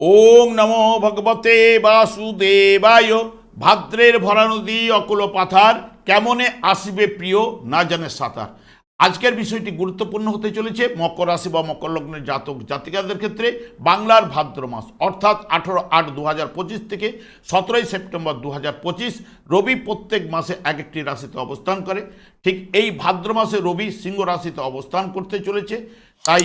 ওং নমো ভগবতে বাসুদেবায়। ভাদ্রের ভরা নদী অকুল পাথার, কেমনে আসবে প্রিয় না জানে সাঁতার? আজকের বিষয়টি গুরুত্বপূর্ণ হতে চলেছে মকর রাশি বা মকর লগ্নের জাতক জাতিকাদের ক্ষেত্রে বাংলার ভাদ্র মাস, অর্থাৎ আঠেরো আট দু হাজার পঁচিশ থেকে সতেরোই সেপ্টেম্বর দু হাজার পঁচিশ, রবি প্রত্যেক মাসে এক একটি রাশিতে অবস্থান করে। ঠিক এই ভাদ্র মাসে রবি সিংহ রাশিতে অবস্থান করতে চলেছে, তাই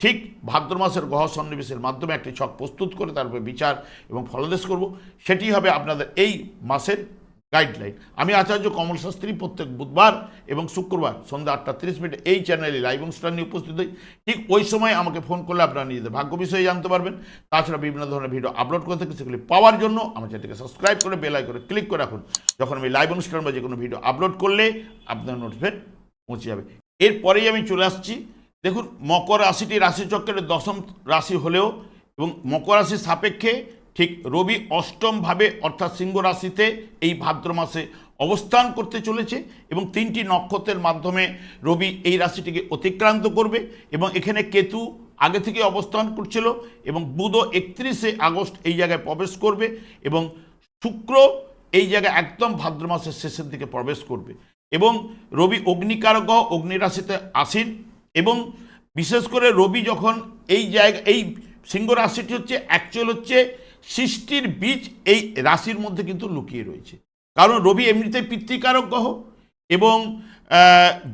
ঠিক ভাদ্র মাসের গ্রহ সন্নিবেশের মাধ্যমে একটি ছক প্রস্তুত করে তারপরে বিচার এবং ফলদেশ করব। সেটি হবে আপনাদের এই মাসের গাইডলাইন আমি আচার্য কমল শাস্ত্রী প্রত্যেক বুধবার এবং শুক্রবার সন্ধ্যা আটটা তিরিশ মিনিট এই চ্যানেলে লাইভ অনুষ্ঠান নিয়ে উপস্থিত হই। ঠিক ওই সময় আমাকে ফোন করলে আপনারা নিজেদের ভাগ্য বিষয়ে জানতে পারবেন। তাছাড়া বিভিন্ন ধরনের ভিডিও আপলোড করে থাকি, সেগুলি পাওয়ার জন্য আমার চ্যানেলকে সাবস্ক্রাইব করে বেলাই করে ক্লিক করে রাখুন। যখন আমি লাইভ অনুষ্ঠান বা যে কোনো ভিডিও আপলোড করলে আপনার নোটিফিকেশন পৌঁছে যাবে। এরপরেই আমি চলে আসছি দেখুন, মকর রাশিটি রাশিচক্রের দশম রাশি হলেও এবং মকর রাশির সাপেক্ষে ঠিক রবি অষ্টমভাবে অর্থাৎ সিংহ রাশিতে এই ভাদ্র মাসে অবস্থান করতে চলেছে এবং তিনটি নক্ষত্রের মাধ্যমে রবি এই রাশিটিকে অতিক্রান্ত করবে এবং এখানে কেতু আগে থেকে অবস্থান করছিল এবং বুধ একত্রিশে আগস্ট এই জায়গায় প্রবেশ করবে এবং শুক্র এই জায়গায় একদম ভাদ্র মাসের শেষের দিকে প্রবেশ করবে এবং রবি অগ্নিকারক গ্রহ অগ্নি রাশিতে আসীন এবং বিশেষ করে রবি যখন এই জায়গা এই সিংহ রাশিটি হচ্ছে অ্যাকচুয়াল হচ্ছে, সৃষ্টির বীজ এই রাশির মধ্যে কিন্তু লুকিয়ে রয়েছে। কারণ রবি এমনিতে পিতৃকারক গ্রহ এবং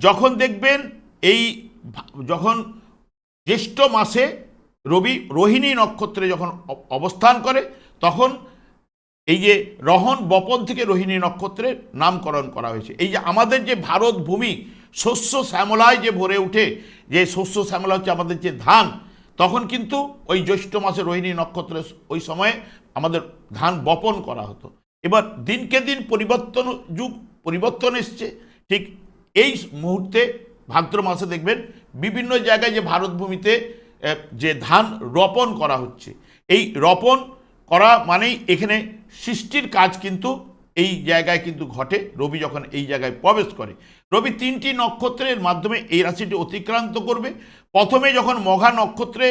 যখন দেখবেন এই যখন জ্যৈষ্ঠ মাসে রবি রোহিণী নক্ষত্রে যখন অবস্থান করে, তখন এই যে রহন বপন থেকে রোহিণী নক্ষত্রের নামকরণ করা হয়েছে। এই যে আমাদের যে ভারত ভূমি শস্য শ্যামলায় যে ভরে ওঠে যে শস্য শ্যামলা হচ্ছে আমাদের যে ধান, তখন কিন্তু ওই জ্যৈষ্ঠ মাসে রোহিণী নক্ষত্রে ওই সময়ে আমাদের ধান বপন করা হতো। এবার দিনকে দিন পরিবর্তন যুগ, পরিবর্তন এসছে। ঠিক এই মুহূর্তে ভাদ্র মাসে দেখবেন বিভিন্ন জায়গায় যে ভারতভূমিতে যে ধান রোপণ করা হচ্ছে। এই রোপণ করা মানেই এখানে সৃষ্টির কাজ কিন্তু এই জায়গায় কিন্তু ঘটে। রবি যখন এই জায়গায় প্রবেশ করে রবি তিনটি নক্ষত্রের মাধ্যমে এই রাশিটি অতিক্রান্ত করবে। প্রথমে যখন মঘা নক্ষত্রে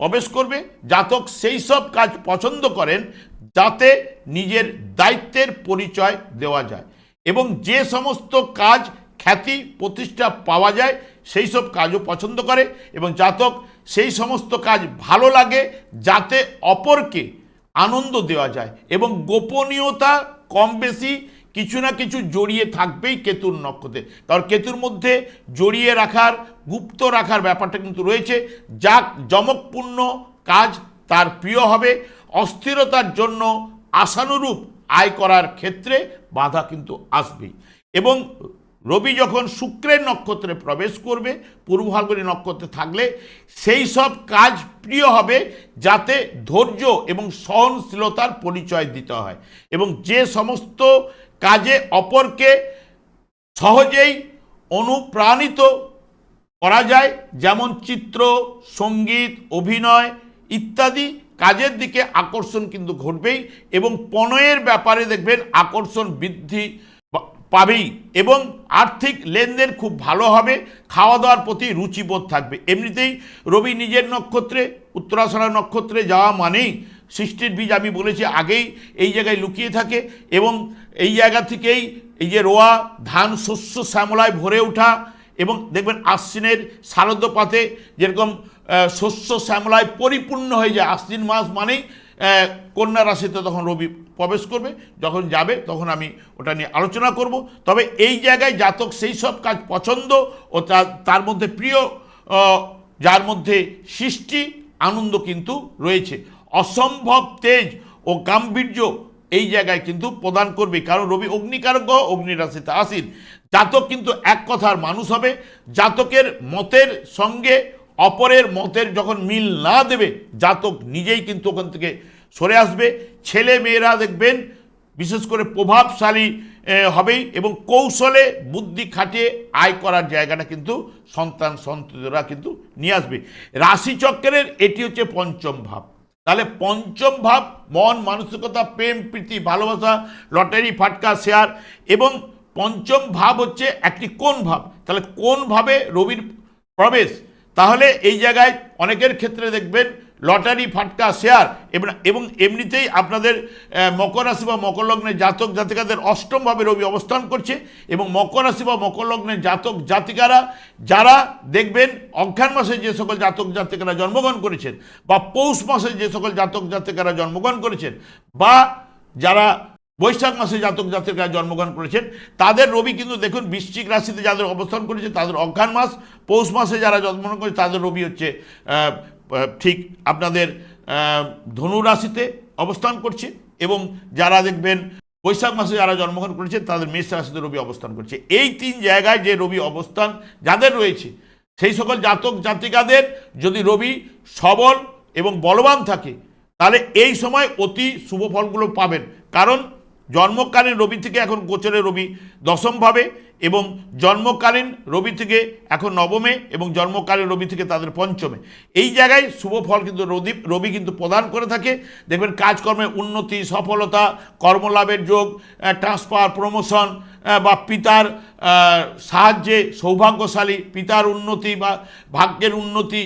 প্রবেশ করবে, জাতক সেই সব কাজ পছন্দ করেন যাতে নিজের দায়িত্বের পরিচয় দেওয়া যায় এবং যে সমস্ত কাজ খ্যাতি প্রতিষ্ঠা পাওয়া যায়, সেই সব কাজও পছন্দ করে এবং জাতক সেই সমস্ত কাজ ভালো লাগে যাতে অপরকে আনন্দ দেওয়া যায় এবং গোপনীয়তা কম বেশি কিছু না কিছু জড়িয়ে থাকবেই কেতুর নক্ষত্রে। কারণ কেতুর মধ্যে জড়িয়ে রাখার, গুপ্ত রাখার ব্যাপারটা কিন্তু রয়েছে। যা জমকপূর্ণ কাজ তার প্রিয় হবে। অস্থিরতার জন্য আশানুরূপ আয় করার ক্ষেত্রে বাধা কিন্তু আসবেই। এবং রবি যখন শুক্রের নক্ষত্রে প্রবেশ করবে পূর্ব নক্ষত্রে থাকলে, সেই সব কাজ প্রিয় হবে যাতে ধৈর্য এবং সহনশীলতার পরিচয় দিতে হয়। এবং যে সমস্ত কাজে অপরকে সহজেই অনুপ্রাণিত করা যায়, যেমন চিত্র, সংগীত, অভিনয় ইত্যাদি কাজের দিকে আকর্ষণ কিন্তু ঘটবেই এবং পণয়ের ব্যাপারে দেখবেন আকর্ষণ বৃদ্ধি পাবেই এবং আর্থিক লেনদেন খুব ভালো হবে খাওয়া দাওয়ার প্রতি রুচিবোধ থাকবে। এমনিতেই রবি নিজের নক্ষত্রে, উত্তরাষাঢ়া নক্ষত্রে যাওয়া মানেই সৃষ্টির বীজ আমি বলেছি আগেই এই জায়গায় লুকিয়ে থাকে এবং এই জায়গা থেকেই এই যে রোয়া, ধান, শস্য, শ্যামলায় ভরে ওঠা এবং দেখবেন আশ্বিনের শারদপাতে যেরকম শস্য, শ্যামলায় পরিপূর্ণ হয়ে যায়। আশ্বিন মাস মানেই কন্যা রাশিতে তখন রবি প্রবেশ করবে, যখন যাবে তখন আমি ওটা নিয়ে আলোচনা করব। তবে এই জায়গায় জাতক সেই সব কাজ পছন্দ ও তার মধ্যে প্রিয় যার মধ্যে সৃষ্টি, আনন্দ কিন্তু রয়েছে। অসম্ভব তেজ ও গাম্ভীর্য এই জায়গায় কিন্তু প্রদান করবে। কারণ রবি অগ্নিকারক গ্রহ অগ্নি রাশিতে জাতক কিন্তু এক কথার মানুষ হবে। জাতকের মতের সঙ্গে অপরের মতের যখন মিল না দেবে, জাতক নিজেই কিন্তু ওখান থেকে সরে আসবে। ছেলে মেয়েরা দেখবেন বিশেষ করে প্রভাবশালী হবেই এবং কৌশলে বুদ্ধি খাটিয়ে আয় করার জায়গাটা কিন্তু সন্তান সন্ততিরা কিন্তু নিয়ে আসবে। রাশিচক্রের এটি হচ্ছে পঞ্চম ভাব। তাহলে পঞ্চম ভাব, মন, মানসিকতা, প্রেম, প্রীতি, ভালোবাসা, লটারি, ফাটকা, শেয়ার এবং পঞ্চম ভাব হচ্ছে একটি কোন ভাব? তাহলে কোন ভাবে রবির প্রবেশ? তাহলে এই জায়গায় অনেকের ক্ষেত্রে দেখবেন লটারি, ফাটকা, শেয়ার এবং এমনিতেই আপনাদের মকর রাশি বা মকর লগ্নের জাতক জাতিকাদের অষ্টমভাবে রবি অবস্থান করছে এবং মকর রাশি বা মকর লগ্নের জাতক জাতিকারা, যারা দেখবেন অজ্ঞান মাসে যে সকল জাতক জাতিকারা জন্মগ্রহণ করেছেন বা পৌষ মাসে যে সকল জাতক জাতিকারা জন্মগ্রহণ করেছেন বা যারা বৈশাখ মাসে জাতক জাতিকারা জন্মগ্রহণ করেছেন, তাদের রবি কিন্তু দেখুন বৃশ্চিক রাশিতে যাদের অবস্থান করেছে তাদের অজ্ঞান মাস, পৌষ মাসে যারা জন্মগ্রহণ করেছে তাদের রবি হচ্ছে ঠিক আপনাদের ধনু রাশিতে অবস্থান করছে এবং যারা দেখবেন বৈশাখ মাসে যারা জন্মগ্রহণ করেছে, তাদের মেষ রাশিতে রবি অবস্থান করছে। এই তিন জায়গায় যে রবি অবস্থান যাদের রয়েছে, সেই সকল জাতক জাতিকাদের যদি রবি সবল এবং বলবান থাকে, তাহলে এই সময় অতি শুভ ফলগুলো পাবেন। কারণ জন্মকালীন রবি থেকে এখন গোচরে রবি দশমভাবে এবং জন্মকালীন রবি থেকে এখন নবমে এবং জন্মকালীন রবি থেকে তাদের পঞ্চমে। এই জায়গায় শুভ ফল কিন্তু রবি রবি কিন্তু প্রদান করে থাকে। দেখবেন কাজকর্মে উন্নতি, সফলতা, কর্মলাভের যোগ ট্রান্সফার প্রমোশন বা পিতার সাহায্যে সৌভাগ্যশালী, পিতার উন্নতি বা ভাগ্যের উন্নতি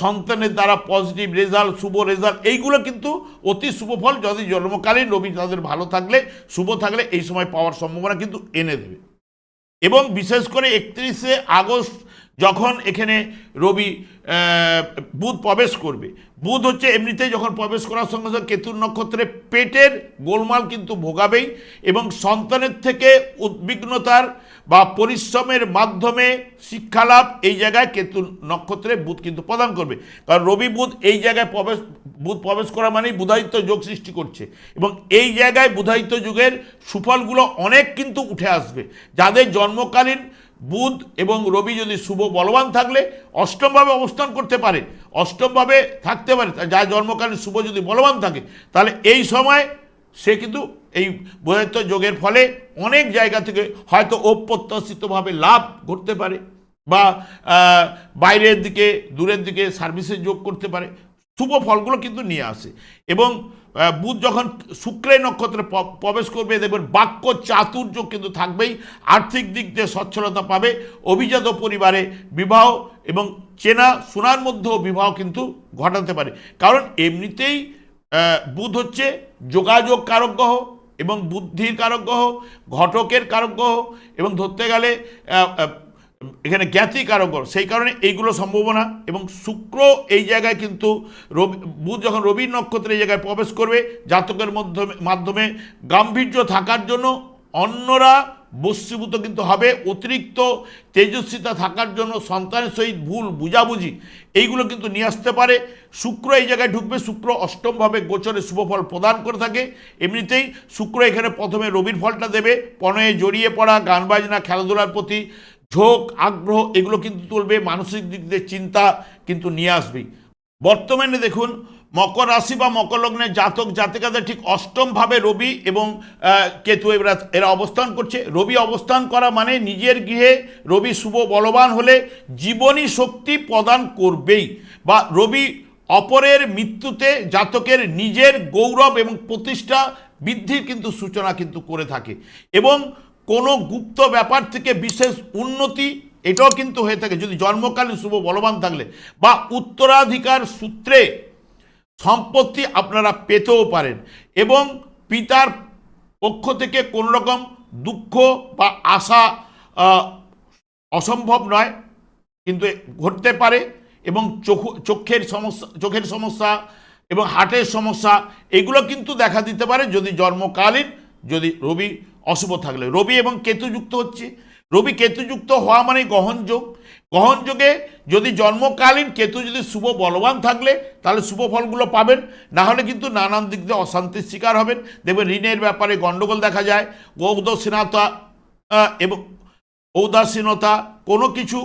সন্তানের দ্বারা পজিটিভ রেজাল্ট শুভ রেজাল্ট এইগুলো কিন্তু অতি শুভ ফল। যদি জন্মকালীন রবি তাদের ভালো থাকলে, শুভ থাকলে এই সময় পাওয়ার সম্ভাবনা কিন্তু এনে দেবে। এবং বিশেষ করে একত্রিশে আগস্ট যখন এখানে রবি বুধ প্রবেশ করবে, বুধ হচ্ছে এমনিতেই যখন প্রবেশ করার সঙ্গে সঙ্গে কেতুর নক্ষত্রে পেটের গোলমাল কিন্তু ভোগাবেই এবং সন্তানের থেকে উদ্বিগ্নতার বা পরিশ্রমের মাধ্যমে শিক্ষালাভ এই জায়গায় কেতু নক্ষত্রে বুধ কিন্তু প্রদান করবে। কারণ রবি, বুধ এই জায়গায় প্রবেশ, বুধ প্রবেশ করা মানেই বুধায়িত্ব যোগ সৃষ্টি করছে এবং এই জায়গায় বুধায়িত্ব যুগের সুফলগুলো অনেক কিন্তু উঠে আসবে। যাদের জন্মকালীন বুধ এবং রবি যদি শুভ বলবান থাকলে অষ্টমভাবে অবস্থান করতে পারে। অষ্টমভাবে থাকতে পারে। যা জন্মকালীন শুভ যদি বলবান থাকে, তাহলে এই সময় সে কিন্তু এই বৈহিত্ব যোগের ফলে অনেক জায়গা থেকে হয়তো অপ্রত্যাশিতভাবে লাভ ঘটতে পারে বা বাইরের দিকে, দূরের দিকে সার্ভিসে যোগ করতে পারে। শুভ ফলগুলো কিন্তু নিয়ে আসে। এবং বুধ যখন শুক্রের নক্ষত্রে প্রবেশ করবে, দেখবেন বাক্য চাতুর্য কিন্তু থাকবেই। আর্থিক দিক দিয়ে সচ্ছলতা পাবে। অভিজাত পরিবারে বিবাহ এবং চেনা শোনার মধ্যেও বিবাহ কিন্তু ঘটাতে পারে। কারণ এমনিতেই বুধ হচ্ছে যোগাযোগ কারক গ্রহ এবং বুদ্ধির কারক গ্রহ, ঘটকের কারক গ্রহ এবং ধরতে গেলে এখানে জ্ঞাতি কারক গ্রহ সেই কারণে এইগুলো সম্ভাবনা এবং শুক্র এই জায়গায় কিন্তু রবি বুধ যখন রবির নক্ষত্রে এই জায়গায় প্রবেশ করবে, জাতকের মাধ্যমে মাধ্যমে গাম্ভীর্য থাকার জন্য অন্যরা বস্মীভূত কিন্তু হবে। অতিরিক্ত তেজস্বিতা থাকার জন্য সন্তানের সহিত ভুল বুঝাবুঝি এইগুলো কিন্তু নিয়ে আসতে পারে। শুক্র এই জায়গায় ঢুকবে, শুক্র অষ্টমভাবে গোচরে শুভফল প্রদান করে থাকে। এমনিতেই শুক্র এখানে প্রথমে রবির ফলটা দেবে, পণয়ে জড়িয়ে পড়া গান বাজনা খেলাধুলার প্রতি ঝোঁক, আগ্রহ, এগুলো কিন্তু তুলবে, মানসিক দিক দিয়ে চিন্তা কিন্তু নিয়ে আসবেই বর্তমানে দেখুন, মকর রাশি বা মকর লগ্নের জাতক জাতিকাদের ঠিক অষ্টমভাবে রবি এবং কেতু এরা এরা অবস্থান করছে। রবি অবস্থান করা মানে নিজের গৃহে রবি শুভ বলবান হলে জীবনী শক্তি প্রদান করবেই বা রবি অপরের মৃত্যুতে জাতকের নিজের গৌরব এবং প্রতিষ্ঠা বৃদ্ধির কিন্তু সূচনা কিন্তু করে থাকে। এবং কোনো গুপ্ত ব্যাপার থেকে বিশেষ উন্নতি, এটাও কিন্তু হয়ে থাকে। যদি জন্মকালীন শুভ বলবান থাকলে বা উত্তরাধিকার সূত্রে সম্পত্তি আপনারা পেতেও পারেন এবং পিতার পক্ষ থেকে কোনো রকম দুঃখ বা আশা অসম্ভব নয়, কিন্তু ঘটতে পারে এবং চোখ, চোখের সমস্যা চোখের সমস্যা এবং হার্টের সমস্যা, এগুলো কিন্তু দেখা দিতে পারে যদি জন্মকালীন, যদি রবি অশুভ থাকলে। রবি এবং কেতু যুক্ত হচ্ছে। রবি কেতু যুক্ত হওয়া মানে গহন যোগ। গহন যোগে যদি জন্মকালীন কেতু যদি শুভ বলবান থাকলে, তাহলে শুভ ফলগুলো পাবেন। না হলে কিন্তু নানান দিক দিয়ে অশান্তির শিকার হবেন। দেখবেন ঋণের ব্যাপারে গণ্ডগোল দেখা যায়। গৌদসীনতা এবং ঔদাসীনতা কোনো কিছু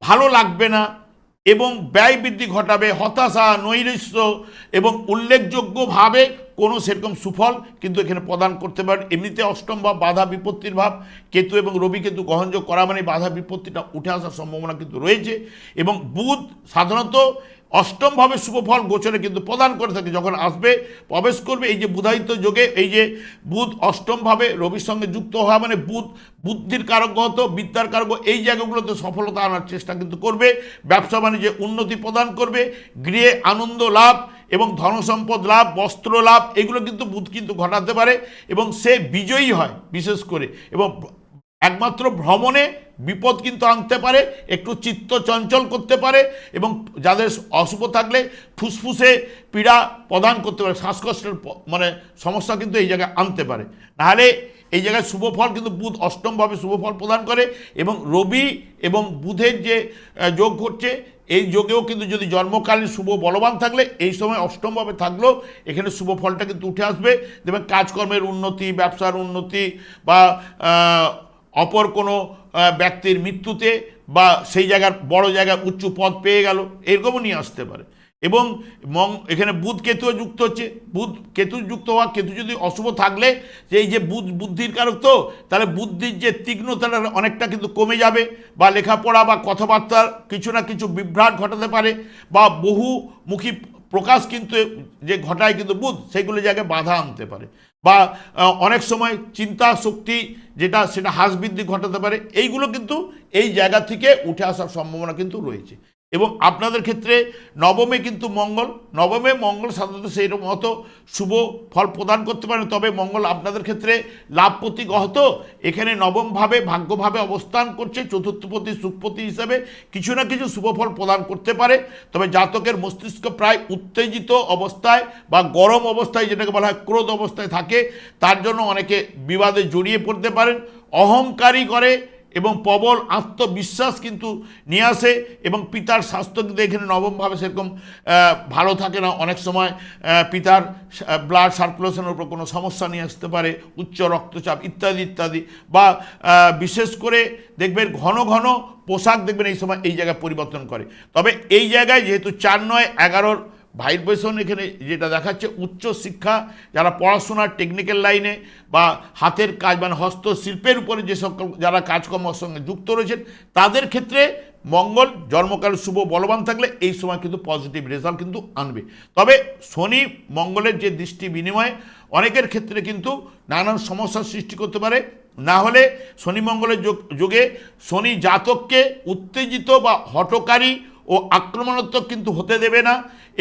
ভালো লাগবে না। এবং ব্যয় বৃদ্ধি ঘটাবে, হতাশা, নৈরাশ্য এবং উল্লেখযোগ্যভাবে কোনো সেরকম সুফল কিন্তু এখানে প্রদান করতে পারে। এমনিতে অষ্টম ভাব বাধা বিপত্তির ভাব, কেতু এবং রবি কেতু গ্রহণযোগ করা মানে বাধা বিপত্তিটা উঠে আসার সম্ভাবনা কিন্তু রয়েছে এবং বুধ সাধারণত অষ্টমভাবে শুভফল গোচরে কিন্তু প্রদান করে থাকে, যখন আসবে, প্রবেশ করবে, এই যে বুধায়িত যোগে, এই যে বুধ অষ্টমভাবে রবির সঙ্গে যুক্ত হওয়া মানে বুধ, বুদ্ধির কারক হতো বিদ্যার কারক এই জায়গাগুলোতে সফলতা আনার চেষ্টা কিন্তু করবে, ব্যবসা বাণিজ্যে উন্নতি প্রদান করবে, গৃহে আনন্দ লাভ এবং ধনসম্পদ লাভ, বস্ত্র লাভ, এগুলো কিন্তু বুধ কিন্তু ঘটাতে পারে এবং সে বিজয়ী হয় বিশেষ করে এবং একমাত্র ভ্রমণে বিপদ কিন্তু আনতে পারে, একটু চিত্ত চঞ্চল করতে পারে এবং যাদের অশুভ থাকলে ফুসফুসে পীড়া প্রদান করতে পারে, শ্বাসকষ্টের মানে সমস্যা কিন্তু এই জায়গায় আনতে পারে। নাহলে এই জায়গায় শুভ ফল কিন্তু বুধ অষ্টমভাবে শুভ ফল প্রদান করে এবং রবি এবং বুধের যে যোগ ঘটছে, এই যোগেও কিন্তু যদি জন্মকালীন শুভ বলবান থাকলে, এই সময় অষ্টমভাবে থাকলেও এখানে শুভ ফলটা কিন্তু উঠে আসবে। দেখবেন কাজকর্মের উন্নতি, ব্যবসার উন্নতি বা অপর কোনো ব্যক্তির মৃত্যুতে বা সেই জায়গার বড় জায়গায় উচ্চ পদ পেয়ে গেল, এরকমও নিয়ে আসতে পারে। এবং মং, এখানে বুধ কেতুও যুক্ত হচ্ছে। বুধ কেতু যুক্ত হওয়া, কেতু যদি অশুভ থাকলে, যে এই যে বুধ, বুদ্ধির কারক তো, তাহলে বুদ্ধির যে তীক্ষ্ণতাটা অনেকটা কিন্তু কমে যাবে বা লেখাপড়া বা কথাবার্তার কিছু না কিছু বিভ্রাট ঘটাতে পারে বা বহুমুখী প্রকাশ কিন্তু যে ঘটায় কিন্তু বুধ, সেগুলো জায়গায় বাধা আনতে পারে। বা অনেক সময় চিন্তা শক্তি যেটা সেটা হ্রাস বৃদ্ধি ঘটাতে পারে, এইগুলো কিন্তু এই জায়গা থেকে উঠে আসার সম্ভাবনা কিন্তু রয়েছে। এবং আপনাদের ক্ষেত্রে নবমে কিন্তু মঙ্গল, নবমে মঙ্গল সাধারণত সেই মতো শুভ ফল প্রদান করতে পারে তবে মঙ্গল আপনাদের ক্ষেত্রে লাভপতি গ্রহ তো এখানে নবমভাবে ভাগ্যভাবে অবস্থান করছে, চতুর্থপতি, সুখপতি হিসাবে কিছু না কিছু শুভ ফল প্রদান করতে পারে। তবে জাতকের মস্তিষ্ক প্রায় উত্তেজিত অবস্থায় বা গরম অবস্থায় যেটাকে বলা হয় ক্রোধ অবস্থায় থাকে, তার জন্য অনেকে বিবাদে জড়িয়ে পড়তে পারেন। অহংকারী করে এবং প্রবল আত্মবিশ্বাস কিন্তু নিয়ে আসে এবং পিতার স্বাস্থ্য কিন্তু এখানে নবমভাবে সেরকম ভালো থাকে না। অনেক সময় পিতার ব্লাড সার্কুলেশনের উপর কোনো সমস্যা নিয়ে আসতে পারে, উচ্চ রক্তচাপ ইত্যাদি ইত্যাদি বা বিশেষ করে দেখবেন ঘন ঘন পোশাক দেখবেন এই সময় এই জায়গায় পরিবর্তন করে। তবে এই জায়গায় যেহেতু চার নয়, এগারোর ভাইব্রেশন এখানে, যেটা দেখাচ্ছে উচ্চ শিক্ষা, যারা পড়াশোনার টেকনিক্যাল লাইনে বা হাতের কাজ মানে হস্তশিল্পের উপরে যে সকল যারা কাজকর্মের সঙ্গে যুক্ত রয়েছেন, তাদের ক্ষেত্রে মঙ্গল, জন্মকাল শুভ, বলবান থাকলে এই সময় কিন্তু পজিটিভ রেজাল্ট কিন্তু আনবে। তবে শনি মঙ্গলের যে দৃষ্টি বিনিময়ে, অনেকের ক্ষেত্রে কিন্তু নানান সমস্যার সৃষ্টি করতে পারে। না হলে শনি মঙ্গলের যোগে শনি জাতককে উত্তেজিত বা হটকারী ও আক্রমণাত্মক কিন্তু হতে দেবে না।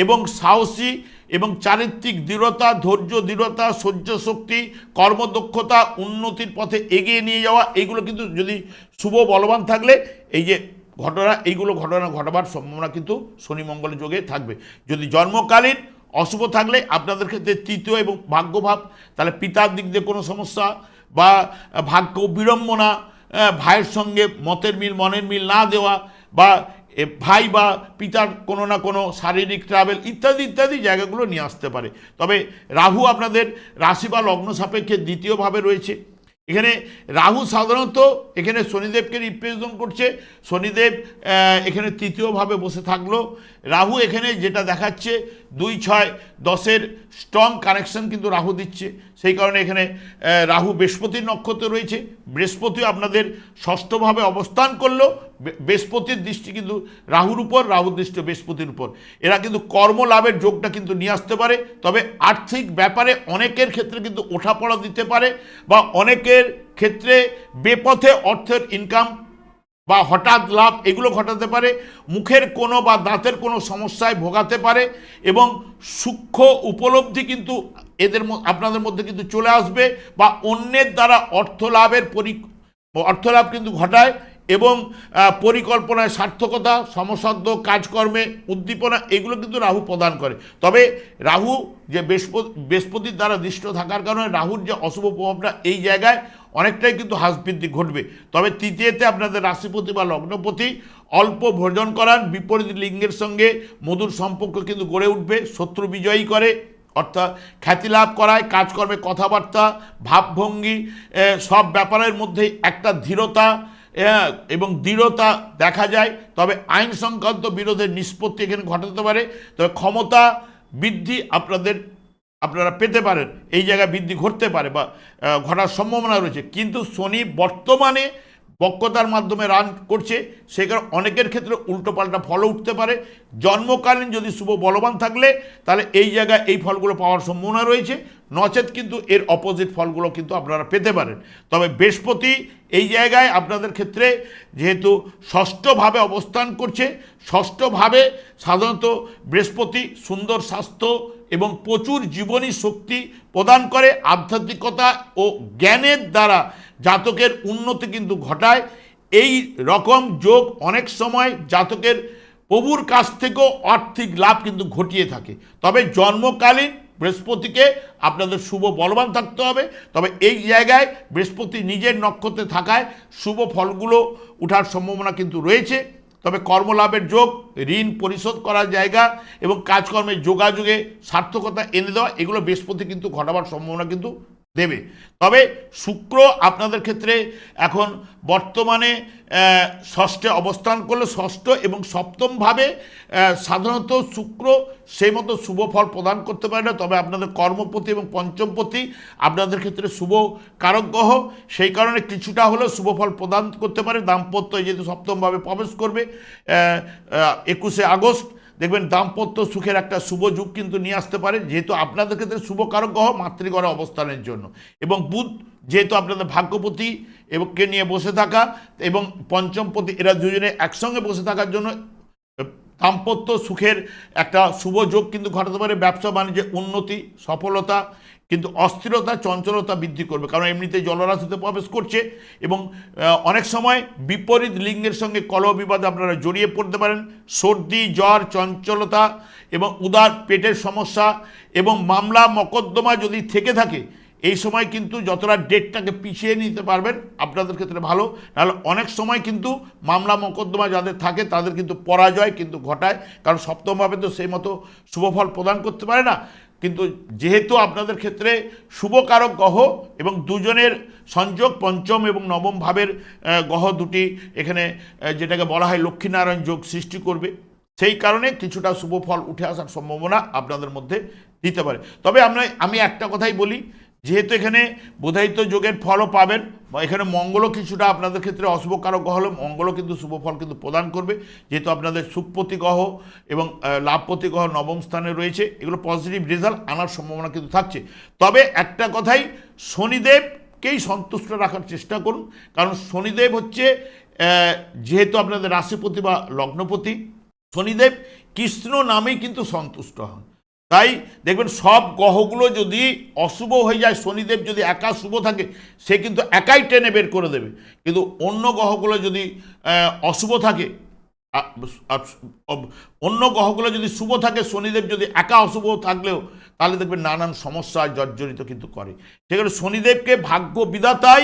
এবং সাহসী এবং চারিত্রিক দৃঢ়তা, ধৈর্য দৃঢ়তা, সহ্য শক্তি, কর্মদক্ষতা উন্নতির পথে এগিয়ে নিয়ে যাওয়া এইগুলো কিন্তু যদি শুভ বলবান থাকলে, এই যে ঘটনা, এইগুলো ঘটনা ঘটাবার সম্ভাবনা কিন্তু শনি মঙ্গল যোগে থাকবে। যদি জন্মকালীন অশুভ থাকলে আপনাদের ক্ষেত্রে তৃতীয় এবং ভাগ্যভাব, তাহলে পিতার দিক দিয়ে কোনো সমস্যা বা ভাগ্য বিড়ম্বনা ভাইয়ের সঙ্গে মতের মিল, মনের মিল না দেওয়া বা ভাই বা পিতার কোনো না কোনো শারীরিক ট্রাভেল ইত্যাদি ইত্যাদি জায়গাগুলো নিয়ে আসতে পারে। তবে রাহু আপনাদের রাশি বা লগ্ন সাপেক্ষে দ্বিতীয়ভাবে রয়েছে। এখানে রাহু সাধারণত এখানে শনিদেবকে রিপ্রেজেন্ট করছে। শনিদেব এখানে তৃতীয়ভাবে বসে থাকল। রাহু এখানে যেটা দেখাচ্ছে, দুই ছয় দশের স্ট্রং কানেকশন কিন্তু রাহু দিচ্ছে। সেই কারণে এখানে রাহু বৃহস্পতির নক্ষত্র রয়েছে। বৃহস্পতিও আপনাদের ষষ্ঠভাবে অবস্থান করল। বৃহস্পতির দৃষ্টি কিন্তু রাহুর উপর, রাহুর দৃষ্টি বৃহস্পতির উপর। এরা কিন্তু কর্মলাভের যোগটা কিন্তু নিয়ে আসতে পারে। তবে আর্থিক ব্যাপারে অনেকের ক্ষেত্রে কিন্তু ওঠাপড়া দিতে পারে বা অনেকের ক্ষেত্রে বেপথে অর্থের ইনকাম বা হঠাৎ লাভ, এগুলো ঘটাতে পারে, মুখের কোনো বা দাঁতের কোনো সমস্যায় ভোগাতে পারে, এবং সূক্ষ্ম উপলব্ধি কিন্তু এদের আপনাদের মধ্যে কিন্তু চলে আসবে, বা অন্যের দ্বারা অর্থ লাভের পরি, অর্থলাভ কিন্তু ঘটায় এবং পরিকল্পনায় সার্থকতা, সমসাধ্য, কাজকর্মে উদ্দীপনা, এগুলো কিন্তু রাহু প্রদান করে। তবে রাহু যে বৃহস্পতি, বৃহস্পতির দ্বারা দৃষ্ট থাকার কারণে রাহুর যে অশুভ প্রভাবটা এই জায়গায় অনেকটাই কিন্তু হ্রাস বৃদ্ধি ঘটবে। তবে তৃতীয়তে আপনাদের রাশিপতি বা লগ্নপতি অল্প ভোজন করান, বিপরীত লিঙ্গের সঙ্গে মধুর সম্পর্ক কিন্তু গড়ে উঠবে, শত্রু বিজয়ী করে, অর্থাৎ খ্যাতি লাভ করায়, কাজকর্মে কথাবার্তা, ভাবভঙ্গি সব ব্যাপারের মধ্যেই একটা ধীরতা এবং দৃঢ়তা দেখা যায়, তবে আইন সংক্রান্ত বিরোধের নিষ্পত্তি এখানে ঘটাতে পারে। তবে ক্ষমতা বৃদ্ধি আপনাদের, আপনারা পেতে পারেন। এই জায়গায় বৃদ্ধি ঘটতে পারে বা ঘটার সম্ভাবনা রয়েছে। কিন্তু শনি বর্তমানে বক্রতার মাধ্যমে রান করছে সেই কারণে অনেকের ক্ষেত্রে উল্টোপাল্টা ফলও উঠতে পারে। জন্মকালীন যদি শুভ বলবান থাকলে, তাহলে এই জায়গায় এই ফলগুলো পাওয়ার সম্ভাবনা রয়েছে। নচেত কিন্তু এর অপোজিট ফলগুলো কিন্তু আপনারা পেতে পারেন। তবে বৃহস্পতি এই জায়গায় আপনাদের ক্ষেত্রে যেহেতু ষষ্ঠভাবে অবস্থান করছে, ষষ্ঠভাবে সাধারণত বৃহস্পতি সুন্দর স্বাস্থ্য এবং প্রচুর জীবনী শক্তি প্রদান করে আধ্যাত্মিকতা ও জ্ঞানের দ্বারা জাতকের উন্নতি কিন্তু ঘটায়। এই রকম যোগ অনেক সময় জাতকের প্রভুর কাছ থেকেও আর্থিক লাভ কিন্তু ঘটিয়ে থাকে। তবে জন্মকালীন বৃহস্পতিকে আপনাদের শুভ বলবান থাকতে হবে। তবে এই জায়গায় বৃহস্পতি নিজের নক্ষত্রে থাকায় শুভ ফলগুলো ওঠার সম্ভাবনা কিন্তু রয়েছে। তবে কর্মলাভের যোগ, ঋণ পরিশোধ করার জায়গা এবং কাজকর্মের যোগাযোগে সার্থকতা এনে দেওয়া, এগুলো বৃহস্পতি কিন্তু ঘটাবার সম্ভাবনা কিন্তু দেবে। তবে শুক্র আপনাদের ক্ষেত্রে এখন বর্তমানে ষষ্ঠে অবস্থান করলে ষষ্ঠ এবং সপ্তমভাবে সাধারণত শুক্র সেই মতো শুভ ফল প্রদান করতে পারে না। তবে আপনাদের কর্মপতি এবং পঞ্চমপতি আপনাদের ক্ষেত্রে শুভ কারক গ্রহ, সেই কারণে কিছুটা হলেও শুভ ফল প্রদান করতে পারে। দাম্পত্য যেহেতু সপ্তমভাবে প্রবেশ করবে একুশে আগস্ট দেখবেন দাম্পত্য সুখের একটা শুভ যুগ কিন্তু নিয়ে আসতে পারে, যেহেতু আপনাদের ক্ষেত্রে শুভ কারক গ্রহ মাতৃগড়ে অবস্থানের জন্য। এবং বুধ যেহেতু আপনাদের ভাগ্যপতি এবং কে নিয়ে বসে থাকা এবং পঞ্চমপতি এরা দুজনে একসঙ্গে বসে থাকার জন্য দাম্পত্য সুখের একটা শুভ যোগ কিন্তু ঘটাতে পারে। ব্যবসা, বাণিজ্যে উন্নতি, সফলতা কিন্তু অস্থিরতা, চঞ্চলতা বৃদ্ধি করবে। কারণ এমনিতে জলরাশিতে প্রবেশ করছে এবং অনেক সময় বিপরীত লিঙ্গের সঙ্গে কলহ বিবাদে আপনারা জড়িয়ে পড়তে পারেন। সর্দি, জ্বর, চঞ্চলতা এবং উদার পেটের সমস্যা এবং মামলা, মকদ্দমা যদি থেকে থাকে, এই সময় কিন্তু যতটা ডেটটাকে পিছিয়ে নিতে পারবেন, আপনাদের ক্ষেত্রে ভালো। নাহলে অনেক সময় কিন্তু মামলা, মোকদ্দমা যাদের থাকে, তাদের কিন্তু পরাজয় কিন্তু ঘটায়। কারণ সপ্তমভাবে তো সেই মতো শুভফল প্রদান করতে পারে না। কিন্তু যেহেতু আপনাদের ক্ষেত্রে শুভকারক গ্রহ এবং দুজনের সংযোগ পঞ্চম এবং নবম ভাবের গ্রহ দুটি এখানে যেটাকে বলা হয় লক্ষ্মীনারায়ণ যোগ সৃষ্টি করবে, সেই কারণে কিছুটা শুভ ফল উঠে আসার সম্ভাবনা আপনাদের মধ্যে দিতে পারে। তবে আমরা, আমি একটা কথাই বলি যেহেতু এখানে বোধায়িত যোগের ফলও পাবেন, বা এখানে মঙ্গলও কিছুটা আপনাদের ক্ষেত্রে অশুভ কারক গ্রহ হলে মঙ্গলও কিন্তু শুভ ফল কিন্তু প্রদান করবে। যেহেতু আপনাদের সুখপতি গ্রহ এবং লাভপতি গ্রহ নবম স্থানে রয়েছে, এগুলো পজিটিভ রেজাল্ট আনার সম্ভাবনা কিন্তু থাকছে। তবে একটা কথাই, শনিদেবকেই সন্তুষ্ট রাখার চেষ্টা করুন। কারণ শনিদেব হচ্ছে যেহেতু আপনাদের রাশিপতি বা লগ্নপতি, শনিদেব কৃষ্ণ নামেই কিন্তু সন্তুষ্ট হন। তাই দেখবেন সব গ্রহগুলো যদি অশুভ হয়ে যায়, শনিদেব যদি একা শুভ থাকে, সে কিন্তু একাই টেনে বের করে দেবে। কিন্তু অন্য গ্রহগুলো যদি অশুভ থাকে অন্য গ্রহগুলো যদি শুভ থাকে, শনিদেব যদি একা অশুভ থাকলেও, তাহলে দেখবেন নানান সমস্যায় জর্জরিত কিন্তু করে। সেখানে শনিদেবকে ভাগ্য বিধাতাই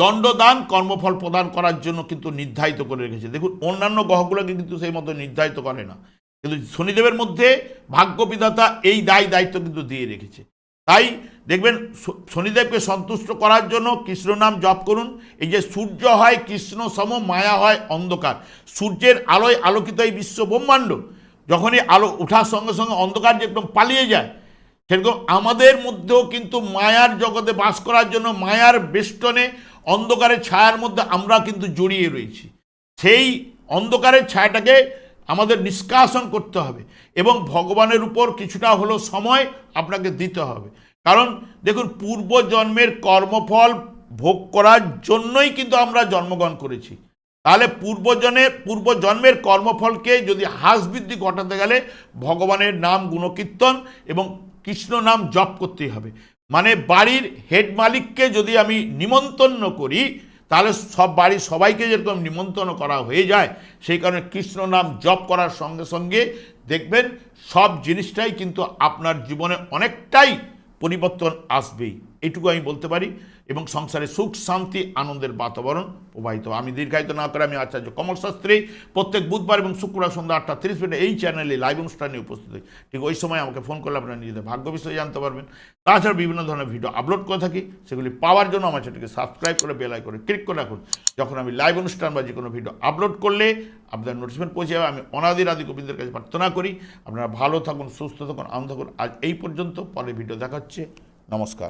দণ্ডদান, কর্মফল প্রদান করার জন্য কিন্তু নির্ধারিত করে রেখেছে। দেখুন, অন্যান্য গ্রহগুলোকে কিন্তু সেই মতো নির্ধারিত করে না। কিন্তু শনিদেবের মধ্যে ভাগ্যবিধাতা এই দায় দায়িত্ব কিন্তু দিয়ে রেখেছে। তাই দেখবেন শনিদেবকে সন্তুষ্ট করার জন্য কৃষ্ণ নাম জপ করুন। এই যে সূর্য হয় কৃষ্ণ সম, মায়া হয় অন্ধকার। সূর্যের আলোয় আলোকিত এই বিশ্ব ব্রহ্মাণ্ড যখনই আলো ওঠার সঙ্গে সঙ্গে অন্ধকার যে একদম পালিয়ে যায়, সেরকম আমাদের মধ্যেও কিন্তু মায়ার জগতে বাস করার জন্য মায়ার বেষ্টনে অন্ধকারের ছায়ার মধ্যে আমরা কিন্তু জড়িয়ে রয়েছি। সেই অন্ধকারের ছায়াটাকে আমাদের নিষ্কাশন করতে হবে এবং ভগবানের উপর কিছুটা হলো সময় আপনাকে দিতে হবে। কারণ দেখুন, পূর্বজন্মের কর্মফল ভোগ করার জন্যই কিন্তু আমরা জন্মগ্রহণ করেছি। তাহলে পূর্বজনের পূর্বজন্মের কর্মফলকে যদি হ্রাস বৃদ্ধি ঘটাতে গেলে ভগবানের নাম গুণকীর্তন এবং কৃষ্ণ নাম জপ করতেই হবে। মানে বাড়ির হেড মালিককে যদি আমি নিমন্ত্রণ করি তাহলে সব বাড়ির সবাইকে যেরকম নিমন্ত্রণ করা হয়ে যায়, সেই কারণে কৃষ্ণ নাম জপ করার সঙ্গে সঙ্গে দেখবেন সব জিনিসটাই কিন্তু আপনার জীবনে অনেকটাই পরিবর্তন আসবেই। এটুকু আমি বলতে পারি। এবং সংসারে সুখ, শান্তি, আনন্দের বাতাবরণ প্রবাহিত আমি দীর্ঘায়িত না করে আমি আচার্য কমল শাস্ত্রী প্রত্যেক বুধবার এবং শুক্রবার সন্ধ্যা আটটা তিরিশ মিনিটে এই চ্যানেলে লাইভ অনুষ্ঠানে উপস্থিত হই। ঠিক ওই সময় আমাকে ফোন করলে আপনারা নিজেদের ভাগ্য বিষয়ে জানতে পারবেন। তাছাড়া বিভিন্ন ধরনের ভিডিও আপলোড করে থাকি। সেগুলি পাওয়ার জন্য আমার সেটাকে সাবস্ক্রাইব করে বেলাই করে ক্লিক করে রাখুন। যখন আমি লাইভ অনুষ্ঠান বা যে কোনো ভিডিও আপলোড করলে আপনার নোটিফিকেশন পৌঁছে যাবে। আমি অনাদির আদি গোবিন্দের কাছে প্রার্থনা করি। আপনারা ভালো থাকুন, সুস্থ থাকুন, আনন্দ থাকুন। আজ এই পর্যন্ত। পরে ভিডিও দেখাচ্ছে। নমস্কার।